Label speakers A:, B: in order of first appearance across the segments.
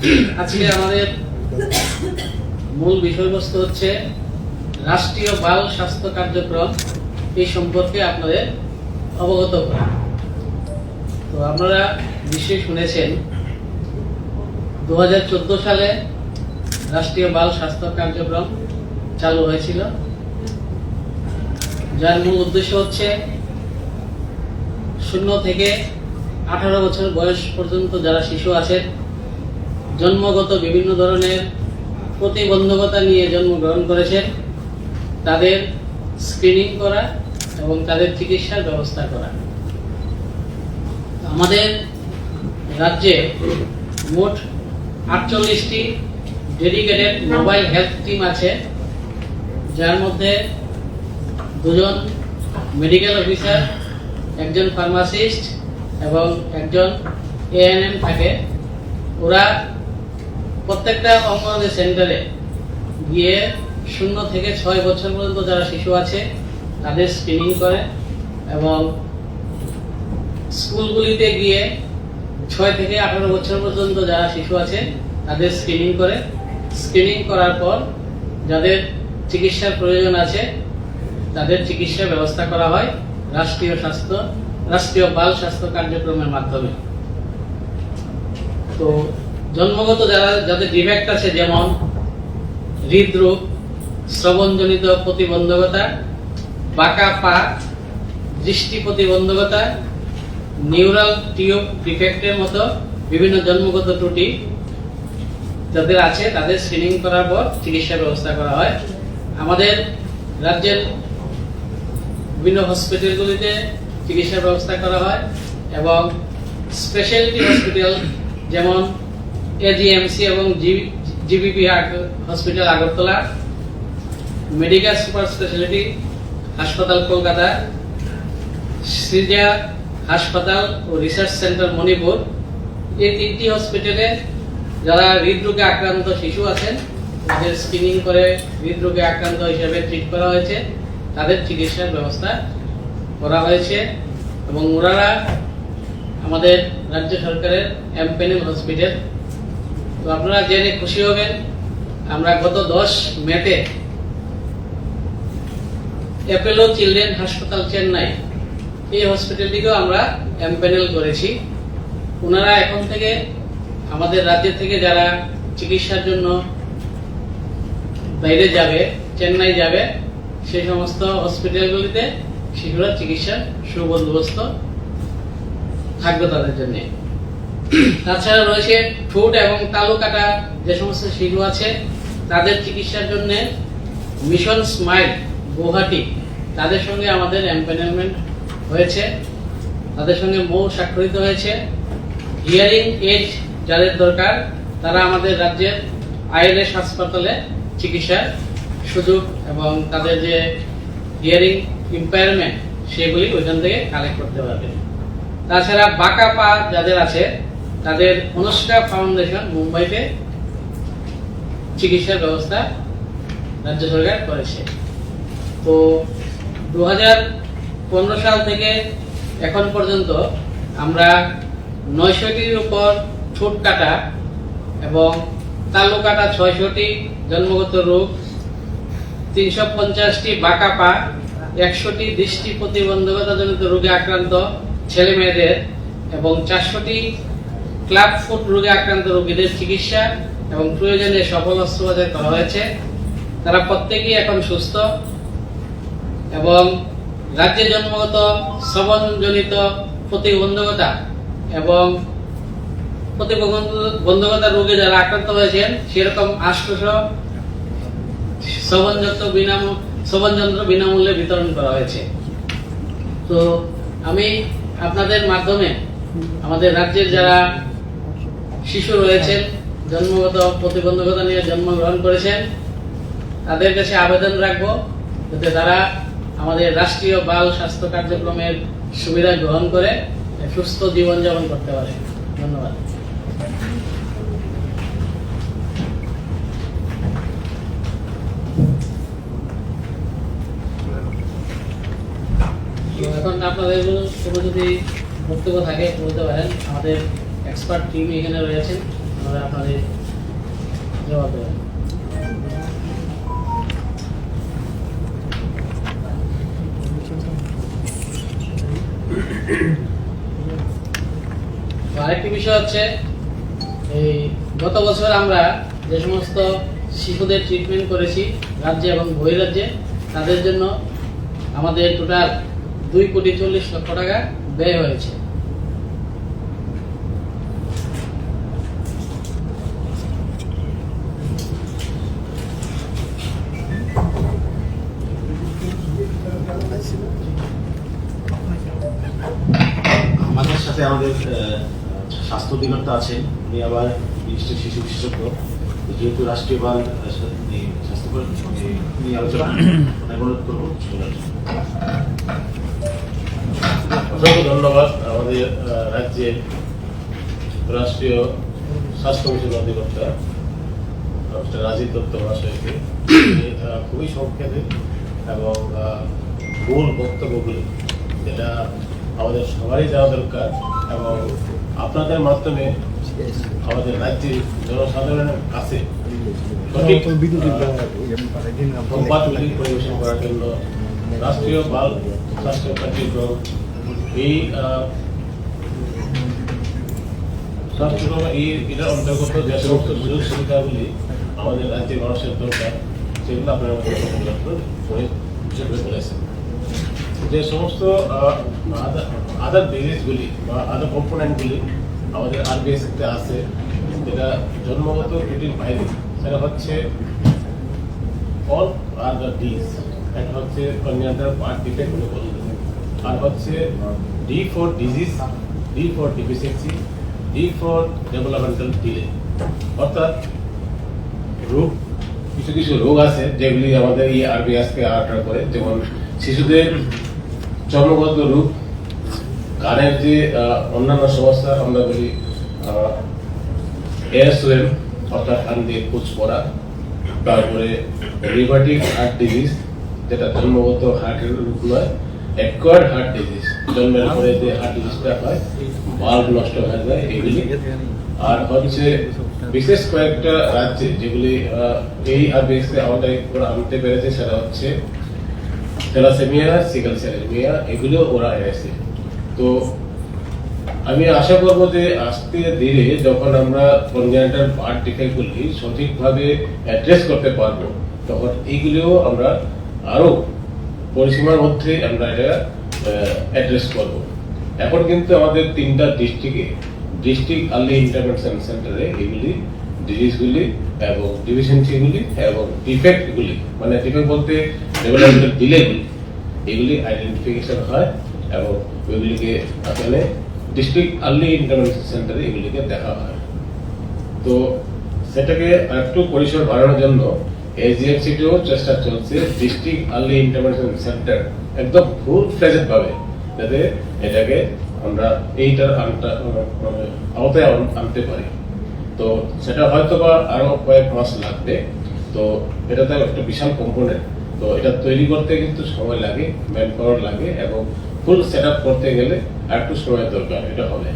A: আজকে আমাদের মূল বিষয়বস্তু হচ্ছে রাষ্ট্রীয় বাল স্বাস্থ্য কার্যক্রম এই সম্পর্কে আপনাদের অবগত করা। তো আপনারা নিশ্চয়ই শুনেছেন দু সালে রাষ্ট্রীয় বাল স্বাস্থ্য কার্যক্রম চালু হয়েছিল। যার মূল উদ্দেশ্য হচ্ছে শূন্য থেকে আঠারো বছর বয়স পর্যন্ত যারা শিশু আছেন জন্মগত বিভিন্ন ধরনের প্রতিবন্ধকতা নিয়ে জন্মগ্রহণ করেছেন। তাদের স্ক্রিনিং করা এবং তাদের চিকিৎসার ব্যবস্থা করা। আমাদের রাজ্যে মোট আটচল্লিশটি ডেডিকেটেড মোবাইল হেলথ টিম আছে, যার মধ্যে দুজন মেডিকেল অফিসার একজন ফার্মাসিস্ট এবং একজন এএনএম থাকে। ওরা প্রত্যেকটা অঙ্গনওয়াড়ি সেন্টারে গিয়ে শূন্য থেকে ছয় বছর পর্যন্ত যারা শিশু আছে, তাদের স্ক্রিনিং করে এবং স্কুলগুলিতে গিয়ে ছয় থেকে আঠারো বছর পর্যন্ত যারা শিশু আছে, তাদের স্ক্রিনিং করে। স্ক্রিনিং করার পর যাদের চিকিৎসার প্রয়োজন আছে, তাদের চিকিৎসার ব্যবস্থা করা হয় রাষ্ট্রীয় স্বাস্থ্য, রাষ্ট্রীয় বাল স্বাস্থ্য কার্যক্রমের মাধ্যমে। তো জন্মগত যারা, যাদের ডিফেক্ট আছে, যেমন হৃদরোগ, শ্রবণজনিত প্রতিবন্ধকতা, বাঁকা পা, দৃষ্টি প্রতিবন্ধকতা, নিউরাল টিউব ডিফেক্টের মতো বিভিন্ন জন্মগত ত্রুটি যাদের আছে, তাদের স্ক্রিনিং করার পর চিকিৎসার ব্যবস্থা করা হয়। আমাদের রাজ্যের বিভিন্ন হসপিটালগুলিতে চিকিৎসার ব্যবস্থা করা হয় এবং স্পেশালিটি হসপিটাল যেমন এজিএমসি এবং GBP hospital Agartala medical super speciality হাসপাতাল কলকাতা সৃজা হাসপাতাল ও রিসার্চ সেন্টার মণিপুর এই তিনটি হসপিটালে যারা হৃদরোগে আক্রান্ত শিশু আছেন, তাদের স্ক্রিনিং করে হৃদরোগে আক্রান্ত হিসেবে ট্রিট করা হয়েছে। তাদের চিকিৎসার ব্যবস্থা করা হয়েছে এবং ওনারা আমাদের রাজ্য সরকারের এমপেনেল হসপিটাল তো আপনারা জেনে খুশি হবেন, আমরা গত দশ মেতে অ্যাপেলো চিলড্রেন হাসপাতাল চেন্নাই এই হসপিটালটিকেও আমরা এমপ্যানেল করেছি। ওনারা এখন থেকে আমাদের রাজ্য থেকে যারা চিকিৎসার জন্য বাইরে যাবে, চেন্নাই যাবে সেই সমস্ত হসপিটালগুলিতে শিশুরা চিকিৎসার সুবন্দোবস্ত থাকবে তাদের জন্য। তাছাড়া রয়েছে ঠোঁট এবং তালু কাটা যে সমস্ত শিশু আছে, তাদের চিকিৎসার জন্য মিশন স্মাইল গুয়াহাটি তাদের সঙ্গে আমাদের এম্প্যানেলমেন্ট হয়েছে, তাদের সঙ্গে মৌ স্বাক্ষরিত হয়েছে। হিয়ারিং এজ যাদের দরকার, তারা আমাদের রাজ্যের আইএলএস হাসপাতালে চিকিৎসার সুযোগ এবং তাদের যে হিয়ারিং ইম্পায়ারমেন্ট সেগুলি ওইখান থেকে কালেক্ট করতে পারবে। তাছাড়া বাঁকা পা যাদের আছে তাদের অনুষ্কা ফাউন্ডেশন মুম্বাইতে চিকিৎসার ব্যবস্থা রাজ্য সরকার করেছে। তো দু সাল থেকে এখন পর্যন্ত আমরা নয়শোটির উপর ঠোঁট কাটা এবং তালু কাটা ছয়শটি জন্মগত রোগ, তিনশো পঞ্চাশটি বাঁকা পা, একশোটি দৃষ্টি প্রতিবন্ধকতাজনিত রোগে আক্রান্ত ছেলে মেয়েদের এবং চারশোটি ক্লাব ফুট রোগে আক্রান্ত রোগীদের চিকিৎসা এবং প্রয়োজনে সফল অস্ত্রোপচার করা হয়েছে। তারা প্রত্যেকেই এখন সুস্থ এবং রাজ্যে জন্মগত শ্রবণজনিত প্রতিবন্ধকতা এবং প্রতিবন্ধকতা রোগে যারা আক্রান্ত হয়েছেন, সেরকম আষ্টশ শ্রবণযন্ত্র বিনাম শ্রবণযন্ত্র বিনামূল্যে বিতরণ করা হয়েছে। তো আমি আপনাদের মাধ্যমে আমাদের রাজ্যের যারা শিশু রয়েছেন, জন্মগত প্রতিবন্ধকতা নিয়ে জন্মগ্রহণ করেছেন। তাদের কাছে আবেদন রাখব যাতে তারা আমাদের রাষ্ট্রীয় বাল স্বাস্থ্য কার্যক্রমের সুবিধা গ্রহণ করে সুস্থ জীবনযাপন করতে পারে। ধন্যবাদ। এখন আপনাদের কোনো যদি বক্তব্য থাকে, বলতে পারেন, আমাদের এক্সপার্ট টিম এখানে রয়েছেন পরে আপনাদের জবাব দেবেন আরেকটি বিষয় হচ্ছে, এই গত বছর আমরা যে সমস্ত শিশুদের ট্রিটমেন্ট করেছি, রাজ্যে এবং বহিরাজ্যে, তাদের জন্য আমাদের টোটাল দুই কোটি চল্লিশ লক্ষ টাকা ব্যয় হয়েছে।
B: সাথে আমাদের স্বাস্থ্য অধিকর্তা আছেন উনি আবার বিশিষ্ট শিশু বিশেষজ্ঞ। যেহেতু রাষ্ট্রীয় বাল স্বাস্থ্য উনি আলোচনা অনুরোধ করব।
C: অসংখ্য ধন্যবাদ আমাদের রাজ্যের রাষ্ট্রীয় স্বাস্থ্য মিশন অধিকর্তা রাজীব দত্ত মহাশয়কে। খুবই সংক্ষেপে এবং মূল বক্তব্যগুলি, যেটা আমাদের সবারই যাওয়া দরকার এবং আপনাদের মাধ্যমে আমাদের রাজ্যের জনসাধারণের কাছে সঠিক সংবাদগুলি পরিবেশন করার জন্য রাষ্ট্রীয় বাল স্বাস্থ্য কার্যক্রম এই স্বাস্থ্যকর্ম এই এটার অন্তর্গত যে সমস্ত সুযোগ সুবিধাগুলি আমাদের রাজ্যের মানুষের দরকার সেগুলো আপনার করে বলেছেন। যে সমস্ত আদার ডিজিজগুলি বা আদার কম্পোনেন্টগুলি আমাদের আরবিএসতে আছে, যেটা জন্মগত ত্রুটির বাইরে সেটা হচ্ছে অল আর দ্য ডিস একটা হচ্ছে কনজেন্টাল পার্ট ডিফেক্ট বলে আর হচ্ছে D for disease D for deficiency D for developmental delay অর্থাৎ রোগ, কিছু কিছু রোগ আছে যেগুলি আমাদের এই আরবিএসকে আটার করে, যেমন শিশুদের জন্মগত রূপ কানের যে অন্যান্য সমস্যা আমরা বলি এয়ারসোয়েম অর্থাৎ কান দিয়ে কুচ পড়া তারপরে রিভার্টিক হার্ট ডিজিজ যেটা জন্মগত হার্টের রূপ নয় অ্যাকোয়ার্ড হার্ট ডিজিজ জন্মের পরে যে হার্ট ডিজিজটা হয় বাল্ব নষ্ট হয়ে যায়, এগুলি। আর হচ্ছে বিশেষ কয়েকটা রাজ্যে যেগুলি এই আরবিএসকে আওতায় আনতে পেরেছে, সেটা হচ্ছে থ্যালাসেমিয়া সিকেল সেলেমিয়া এগুলো ওরা এনেছে তো আমি আশা করব যে আস্তে ধীরে যখন আমরা কনজেন্টাল পার্ট ডিফেক্টগুলি সঠিকভাবে অ্যাড্রেস করতে পারব তখন এইগুলিও আমরা আরও পরিসীমার মধ্যে আমরা এটা অ্যাড্রেস করব এখন কিন্তু আমাদের তিনটা ডিস্ট্রিক্টে ডিস্ট্রিক্ট আর্লি ইন্টারভেনশন সেন্টারে এগুলি ডিজিজগুলি এবং ডিভিশনসিগুলি এবং ডিফেক্টগুলি মানে ডিফেক্ট বলতে এগুলি আইডেন্টিফিকেশন হয় এবং ওইগুলিকে আসলে ডিস্ট্রিক্ট আর্লি সেন্টারে এগুলিকে দেখা হয়। তো সেটাকে পরিসর বাড়ানোর জন্য চেষ্টা চলছে ডিস্ট্রিক্ট আর্লি সেন্টার একদম যাতে এটাকে আমরা এইটার মানে আওতায় আনতে পারি। তো সেটা হয়তো বা আরও কয়েক মাস লাগবে। তো এটা তো একটা বিশাল কম্পোনেন্ট তো এটা তৈরি করতে কিন্তু সময় লাগে ম্যান পাওয়ার লাগে এবং ফুল সেট করতে গেলে আর একটু সময় দরকার, এটা হবে।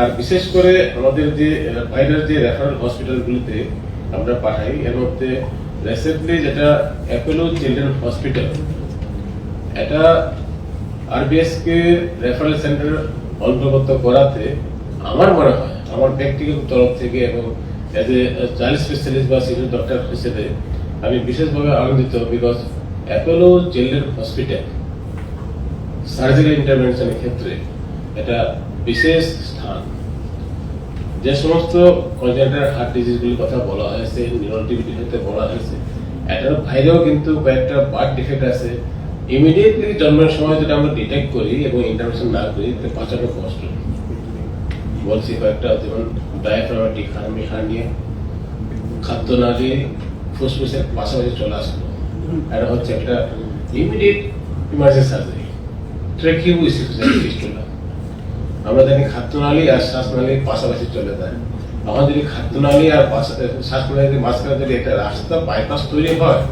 C: আর বিশেষ করে আমাদের যে বাইরের যে রেফারেল হসপিটালগুলিতে আমরা পাঠাই, এর মধ্যে রিসেন্টলি যেটা অ্যাপোলো চিলড্রেন হসপিটাল এটা আরবিএস কে রেফারেল সেন্টার অন্তর্গত করাতে আমার মনে হয়, আমার ব্যক্তিগত তরফ থেকে এবং এজ এ চাইল্ড স্পেশালিস্ট বা সিনিয়র ডক্টর হিসেবে আমি বিশেষভাবে আনন্দিত because Apollo children hospital surgery ইন্টারভেনশনের ক্ষেত্রে এটা বিশেষ স্থান। যে সমস্ত কনজেন্টাল হার্ট ডিজিজগুলির কথা বলা হয়েছে নিউরোটিভিটির ক্ষেত্রে বলা হয়েছে, এটার বাইরেও কিন্তু কয়েকটা বার্থ ডিফেক্ট আছে। ইমিডিয়েটলি জন্মের সময় যদি আমরা ডিটেক্ট করি এবং ইন্টারভেনশন না করি, তাহলে বাঁচানো কষ্ট। বলছি কয়েকটা যেমন ডায়াফ্রামাটিক হার্মি হার্নিয়া খাদ্যনালী ফুসফুসের পাশাপাশি চলে আসলো এটা হচ্ছে একটা ইমিডিয়েট ইমার্জেন্সি সার্জারি ট্রেকিউসিস্টুলা আমরা জানি খাদ্যনালী আর শ্বাসনালীর পাশাপাশি চলে যায়। আমার যদি খাদ্যনালী আর শ্বাসনালীর মাঝখানে যদি একটা রাস্তা বাইপাস তৈরি হয়,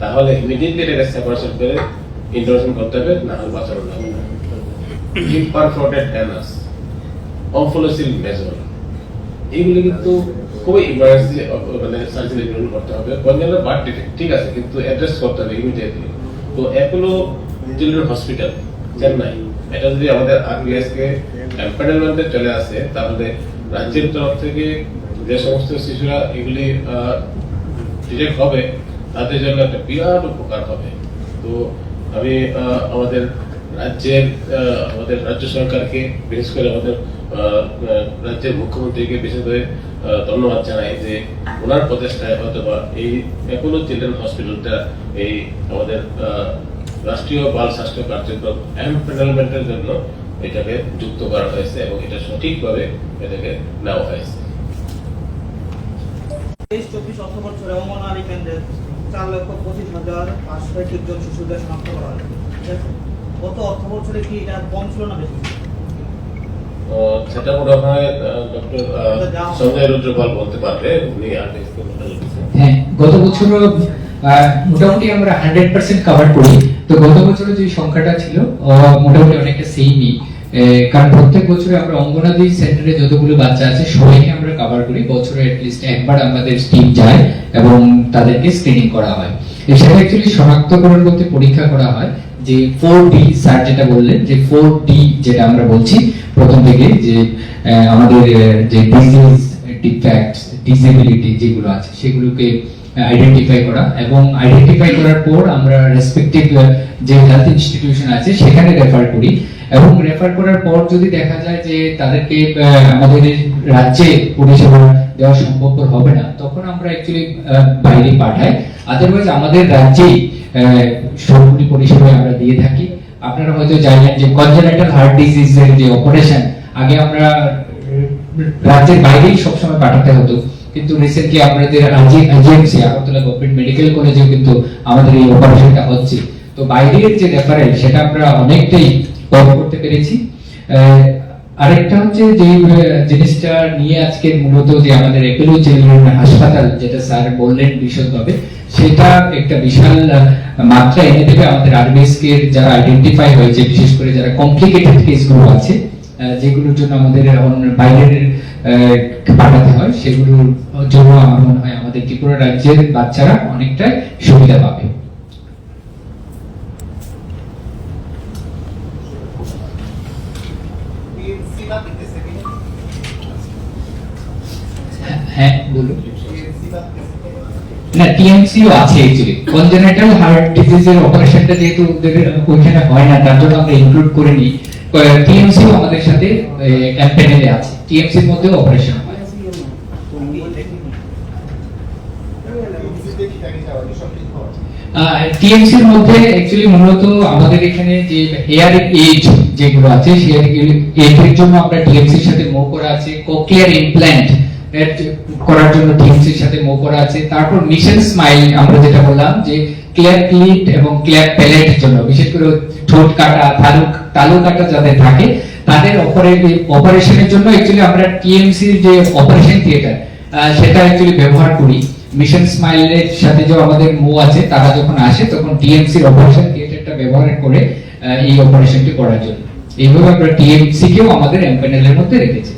C: তাহলে ইমিডিয়েটলি এটাকে সেপারেশন করে ইন্টারভেনশন করতে হবে না হলে বাঁচানো যাবে না। মেজর কিন্তু খুবই ইমার্জেন্সি মানে সার্জারি বার্থ ডিফেক্ট ঠিক আছে কিন্তু অ্যাড্রেস করতে হবে ইমিডিয়েটলি তো অ্যাপোলো হসপিটাল চেন্নাই। এটা যদি আমাদের আরবিএস কে এম্পানেলমেন্টে চলে আসে তাহলে রাজ্যের তরফ থেকে যে সমস্ত শিশুরা এগুলি ডিটেক্ট হবে তাদের জন্য একটা বিরাট উপকার হবে। তো আমি আমাদের রাজ্যের আমাদের রাজ্য সরকারকে বিশেষ করে আমাদের রাজ্যের মুখ্যমন্ত্রীকে বিশেষ করে আহ, ধন্যবাদ জানাই যে ওনার প্রচেষ্টায় হয়তো বা এই অ্যাপোলো চিলড্রেন হসপিটালটা এই আমাদের রাষ্ট্রীয় বাল স্বাস্থ্য কার্যক্রম এমপ্যানেলমেন্টের জন্য এটাকে যুক্ত করা হয়েছে এবং এটা সঠিকভাবে এটাকে নেওয়া হয়েছে।
D: তেইশ চব্বিশ অর্থ বছরে অঙ্গনওয়াড়ি কেন্দ্রে চার লক্ষ পঁচিশ হাজার পাঁচশো একুশ জন শিশুদের শনাক্ত করা হয়? গত অর্থ বছরে কি এটা কম ছিল না বেশি?
C: সেটা মনে হয় ডক্টর সঞ্জয় রুদ্রপাল বলতে পারবে, উনি
E: হ্যাঁ গত বছর মোটামুটি আমরা হান্ড্রেড পার্সেন্ট করি। তো গত বছর যে সংখ্যাটা ছিল মোটামুটি অনেকটা সেমই কারণ প্রত্যেক বছরে আমরা সেন্টারে যতগুলো বাচ্চা আছে, সবাইকে আমরা করি। বছরে অ্যাটলিস্ট একবার আমাদের টিম যায় এবং তাদেরকে স্ক্রিনিং করা হয়। এছাড়া অ্যাকচুয়ালি শনাক্তকরণ পরীক্ষা করা হয়, যে ফোর ডি স্যার যেটা বললেন, যে ফোর ডি যেটা আমরা বলছি প্রথম থেকে যে আমাদের যে ডিজিজ ডিফেক্টস ডিসেবিলিটি যেগুলো আছে, সেগুলোকে আইডেন্টিফাই করা এবং আইডেন্টিফাই করার পর আমরা রেসপেক্টিভ যে হেলথ ইনস্টিটিউশন আছে, সেখানে রেফার করি এবং রেফার করার পর যদি দেখা যায় যে তাদেরকে আমাদের রাজ্যে পরিষেবা দেওয়া সম্ভবপর হবে না, তখন আমরা অ্যাকচুয়ালি বাইরে পাঠাই। আদারওয়াইজ আমাদের রাজ্যেই সবগুলি পরিষেবা আমরা দিয়ে থাকি। আপনারা হয়তো জানেন যে কনজেনাইটাল হার্ট ডিজিজের যে অপারেশন আগে আমরা রাজ্যের বাইরেই সবসময় পাঠাতে হতো। কিন্তু রিসেন্টলি আমাদের আইজিএমসি আগরতলা গভর্নমেন্ট মেডিকেল কলেজেও কিন্তু আমাদের এই অপারেশনটা হচ্ছে। তো বাইরের যে রেফারেল সেটা আমরা অনেকটাই কম করতে পেরেছি। আরেকটা হচ্ছে যে জিনিসটা নিয়ে আজকে মূলত যে আমাদের এপেলো চিলড্রেন হাসপাতাল, যেটা স্যার বললেন বিশদভাবে, সেটা একটা বিশাল মাত্রা এনে দেবে আমাদের আরবিএস কে যারা আইডেন্টিফাই হয়েছে, বিশেষ করে যারা কমপ্লিকেটেড কেসগুলো আছে যেগুলোর জন্য আমাদের বাইরের পাঠাতে হয়, সেগুলোর জন্য আমার মনে হয় আমাদের ত্রিপুরা রাজ্যের বাচ্চারা অনেকটাই সুবিধা পাবে হ্যাঁ বলুন। না টিএমসিও আছে অ্যাকচুয়ালি কনজেনাইটাল হার্ট ডিজিজের অপারেশনটা যেহেতু ওইখানে হয় না, তার জন্য আমরা ইনক্লুড করে নিই। টিএমসিও আমাদের সাথে ক্যাম্পেইনে আছে। টিএমসির মধ্যেও অপারেশন হয়। টিএমসির মধ্যে অ্যাকচুয়ালি মূলত আমাদের এখানে যে হেয়ার এজ যেগুলো আছে হেয়ার এজের জন্য আমরা টিএমসির সাথে মো করা আছে। কোক্লিয়ার ইমপ্ল্যান্ট করার জন্য টিএমসির সাথে মো করা আছে। তারপর মিশন স্মাইল আমরা যেটা বললাম যে ক্লিয়ার ক্লিট এবং ক্লিয়ার প্যালেট জন্য, বিশেষ করে ঠোঁট কাটা তালু তালু কাটা যাদের থাকে, তাদের অপারেশনের জন্য অ্যাকচুয়ালি আমরা টিএমসির যে অপারেশন থিয়েটার সেটা অ্যাকচুয়ালি ব্যবহার করি। মিশন স্মাইলের সাথে যে আমাদের মো আছে, তারা যখন আসে, তখন টিএমসির অপারেশন থিয়েটারটা ব্যবহার করে এই অপারেশনটি করার জন্য। এইভাবে আমরা টিএমসি কেও আমাদের এমপ্যানেলের মধ্যে রেখেছি।